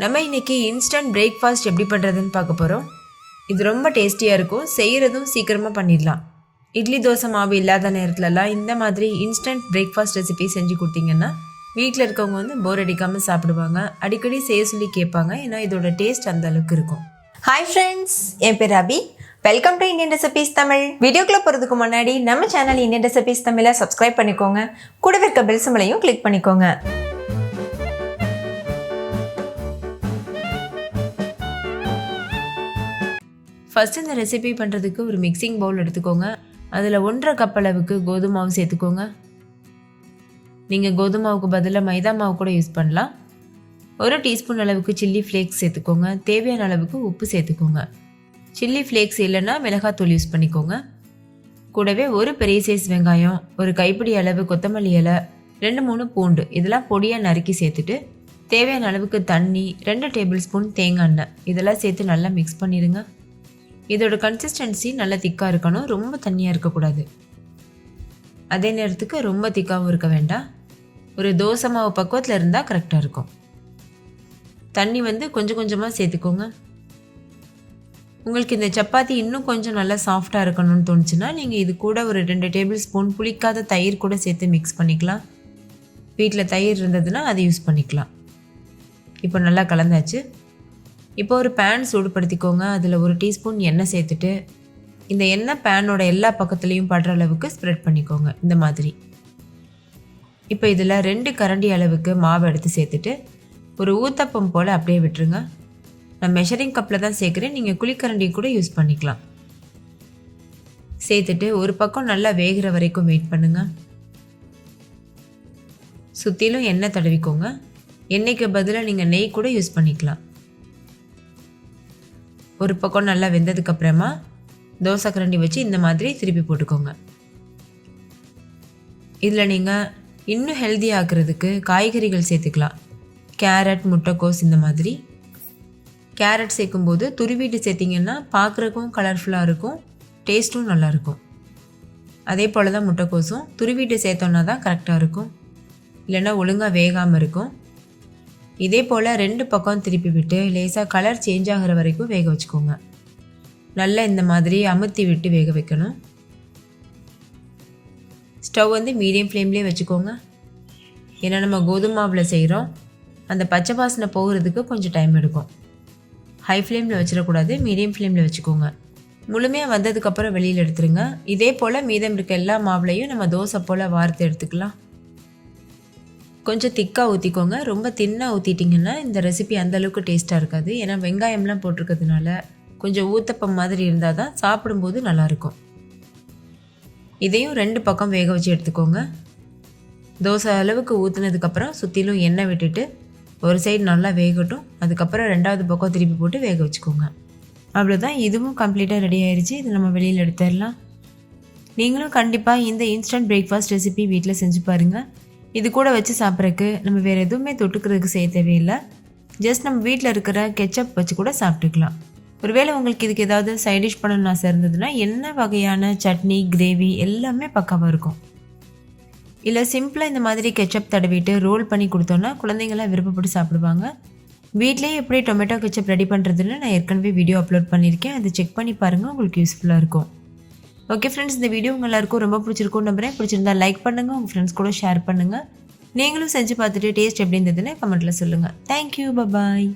நம்ம இன்னைக்கு instant breakfast எப்படி பண்ணுறதுன்னு பார்க்க போகிறோம் இது ரொம்ப டேஸ்டியாக இருக்கும். செய்கிறதும் சீக்கிரமாக பண்ணிடலாம். இட்லி தோசை மாவு இல்லாத நேரத்துலலாம் இந்த மாதிரி இன்ஸ்டன்ட் பிரேக்ஃபாஸ்ட் ரெசிபி செஞ்சு கொடுத்தீங்கன்னா வீட்டில் இருக்கவங்க வந்து போர் அடிக்காமல் சாப்பிடுவாங்க. அடிக்கடி செய்ய சொல்லி கேட்பாங்க. ஏன்னா இதோட டேஸ்ட் அந்த அளவுக்கு இருக்கும். ஹாய் ஃப்ரெண்ட்ஸ் என் பேர் Abhi welcome to Indian recipes Tamil வீடியோக்குள்ள போகிறதுக்கு முன்னாடி நம்ம சேனல் இந்தியன் ரெசிபிஸ் தமிழை சப்ஸ்கிரைப் பண்ணிக்கோங்க. கூடவே இருக்க பெல் சிம்பளையும் கிளிக் பண்ணிக்கோங்க. ஃபர்ஸ்ட் இந்த ரெசிபி பண்ணுறதுக்கு ஒரு மிக்சிங் பவுல் எடுத்துக்கோங்க. அதில் ஒன்றரை கப் அளவுக்கு கோதுமை மாவு சேர்த்துக்கோங்க. நீங்கள் கோதுமை மாவுக்கு பதிலாக மைதா மாவு கூட யூஸ் பண்ணலாம். ஒரு டீஸ்பூன் அளவுக்கு சில்லி ஃப்ளேக்ஸ் சேர்த்துக்கோங்க. தேவையான அளவுக்கு உப்பு சேர்த்துக்கோங்க. சில்லி ஃப்ளேக்ஸ் இல்லைன்னா மிளகாத்தூள் யூஸ் பண்ணிக்கோங்க. கூடவே ஒரு பெரிய சைஸ் வெங்காயம் ஒரு கைப்பிடி அளவு கொத்தமல்லி இலை ரெண்டு மூணு பூண்டு இதெல்லாம் பொடியாக நறுக்கி சேர்த்துட்டு தேவையான அளவுக்கு தண்ணி ரெண்டு டேபிள் ஸ்பூன் தேங்காய் எண்ணெய் இதெல்லாம் சேர்த்து நல்லா மிக்ஸ் பண்ணிடுங்க. இதோட கன்சிஸ்டன்சி நல்லா திக்காக இருக்கணும். ரொம்ப தண்ணியாக இருக்கக்கூடாது. அதே நேரத்துக்கு ரொம்ப திக்காகவும் இருக்க வேண்டாம். ஒரு தோசை மாவு பக்குவத்தில் இருந்தால் கரெக்டாக இருக்கும். தண்ணி வந்து கொஞ்சம் கொஞ்சமாக சேர்த்துக்கோங்க. உங்களுக்கு இந்த சப்பாத்தி இன்னும் கொஞ்சம் நல்லா சாஃப்டாக இருக்கணும்னு தோணுச்சுன்னா நீங்கள் இது கூட ஒரு ரெண்டு டேபிள் ஸ்பூன் புளிக்காத தயிர் கூட சேர்த்து மிக்ஸ் பண்ணிக்கலாம். வீட்டில் தயிர் இருந்ததுன்னா அதை யூஸ் பண்ணிக்கலாம். இப்போ நல்லா கலந்தாச்சு. இப்போ ஒரு பேன் சூடுபடுத்திக்கோங்க. அதில் ஒரு டீஸ்பூன் எண்ணெய் சேர்த்துட்டு இந்த எண்ணெய் பேனோட எல்லா பக்கத்துலேயும் படுற அளவுக்கு ஸ்ப்ரெட் பண்ணிக்கோங்க இந்த மாதிரி. இப்போ இதில் ரெண்டு கரண்டி அளவுக்கு மாவு எடுத்து சேர்த்துட்டு ஒரு ஊத்தப்பம் போல் அப்படியே விட்டுருங்க. நான் மெஷரிங் கப்பில் தான் சேர்க்குறேன். நீங்கள் குழிக்கரண்டி கூட யூஸ் பண்ணிக்கலாம். சேர்த்துட்டு ஒரு பக்கம் நல்லா வேகிற வரைக்கும் வெயிட் பண்ணுங்கள் சுற்றிலும் எண்ணெய் தடவிக்கோங்க. எண்ணெய்க்கு பதிலாக நீங்கள் நெய் கூட யூஸ் பண்ணிக்கலாம். ஒரு பக்கம் நல்லா வெந்ததுக்கு அப்புறமா தோசை கரண்டி வச்சு இந்த மாதிரி திருப்பி போட்டுக்கோங்க. இதில் நீங்கள் இன்னும் ஹெல்தி ஆக்கிறதுக்கு காய்கறிகள் சேர்த்துக்கலாம். கேரட் முட்டைக்கோஸ் இந்த மாதிரி. கேரட் சேர்க்கும்போது துருவிட்டு சேர்த்திங்கன்னா பார்க்குறக்கும் கலர்ஃபுல்லாக இருக்கும் டேஸ்ட்டும் நல்லாயிருக்கும் அதே போல் தான் முட்டைக்கோஸும் துருவிட்டு சேர்த்தோன்னா தான் கரெக்டாக இருக்கும். இல்லைன்னா ஒழுங்காக வேகாமல் இருக்கும். இதே போல் ரெண்டு பக்கம் திருப்பி விட்டு லேசாக கலர் சேஞ்ச் ஆகிற வரைக்கும் வேக வச்சுக்கோங்க. நல்லா இந்த மாதிரி அமுத்தி விட்டு வேக வைக்கணும். ஸ்டவ் வந்து மீடியம் ஃப்ளேம்லேயே வச்சுக்கோங்க. ஏன்னா நம்ம கோதுமை மாவில் செய்கிறோம் அந்த பச்சை வாசனை போகிறதுக்கு கொஞ்சம் டைம் எடுக்கும். ஹை ஃப்ளேமில் வச்சிடக்கூடாது மீடியம் ஃப்ளேமில் வச்சுக்கோங்க. முழுமையாக வந்ததுக்கப்புறம் வெளியில் எடுத்துருங்க. இதே போல் மீதம் இருக்க எல்லா மாவுலையும் நம்ம தோசை போல் வார்த்து எடுத்துக்கலாம். கொஞ்சம் திக்காக ஊற்றிக்கோங்க ரொம்ப தின்னாக ஊற்றிட்டிங்கன்னா இந்த ரெசிபி அந்தளவுக்கு டேஸ்ட்டாக இருக்காது. ஏன்னா வெங்காயம்லாம் போட்டிருக்கிறதுனால கொஞ்சம் ஊத்தப்பம் மாதிரி இருந்தால் தான் சாப்பிடும்போது நல்லாயிருக்கும். இதையும் ரெண்டு பக்கம் வேக வச்சு எடுத்துக்கோங்க. தோசை அளவுக்கு ஊற்றுனதுக்கப்புறம் சுற்றிலும் எண்ணெய் விட்டுட்டு ஒரு சைடு நல்லா வேகட்டும். அதுக்கப்புறம் ரெண்டாவது பக்கம் திருப்பி போட்டு வேக வச்சுக்கோங்க. அவ்வளோதான் இதுவும் கம்ப்ளீட்டாக ரெடி ஆயிடுச்சு இது நம்ம வெளியில் எடுத்துடலாம். நீங்களும் கண்டிப்பாக இந்த இன்ஸ்டன்ட் பிரேக்ஃபாஸ்ட் ரெசிபி வீட்டில் செஞ்சு பாருங்கள் இது கூட வச்சு சாப்பிட்றதுக்கு நம்ம வேறு எதுவுமே தொட்டுக்கிறதுக்கு செய்ய தேவையில்லை. ஜஸ்ட் நம்ம வீட்டில் இருக்கிற கெச்சப் வச்சு கூட சாப்பிட்டுக்கலாம். ஒருவேளை உங்களுக்கு இதுக்கு ஏதாவது சைட் டிஷ் பண்ணணும்னு ஆசை இருந்ததுன்னா என்ன வகையான சட்னி கிரேவி எல்லாமே பக்காவாக இருக்கும். இல்லை சிம்பிளாக இந்த மாதிரி கெச்சப் தடவிட்டு ரோல் பண்ணி கொடுத்தோன்னா குழந்தைங்களாம் விருப்பப்பட்டு சாப்பிடுவாங்க. வீட்லேயே எப்படி டொமேட்டோ கெச்சப் ரெடி பண்ணுறதுன்னு நான் ஏற்கனவே வீடியோ அப்லோட் பண்ணியிருக்கேன். அதை செக் பண்ணி பாருங்கள் உங்களுக்கு யூஸ்ஃபுல்லாக இருக்கும். ஓகே ஃப்ரெண்ட்ஸ் இந்த வீடியோ உங்கள் எல்லாருக்கும் ரொம்ப பிடிச்சிருக்கும் நம்புறேன். பிடிச்சிருந்தா லைக் பண்ணுங்கள் உங்கள் ஃப்ரெண்ட்ஸ் கூட ஷேர் பண்ணுங்கள் நீங்களும் செஞ்சு பார்த்துட்டு டேஸ்ட் எப்படி இருந்ததுன்னு கமெண்ட்டில் சொல்லுங்கள் தேங்க்யூ பபாய்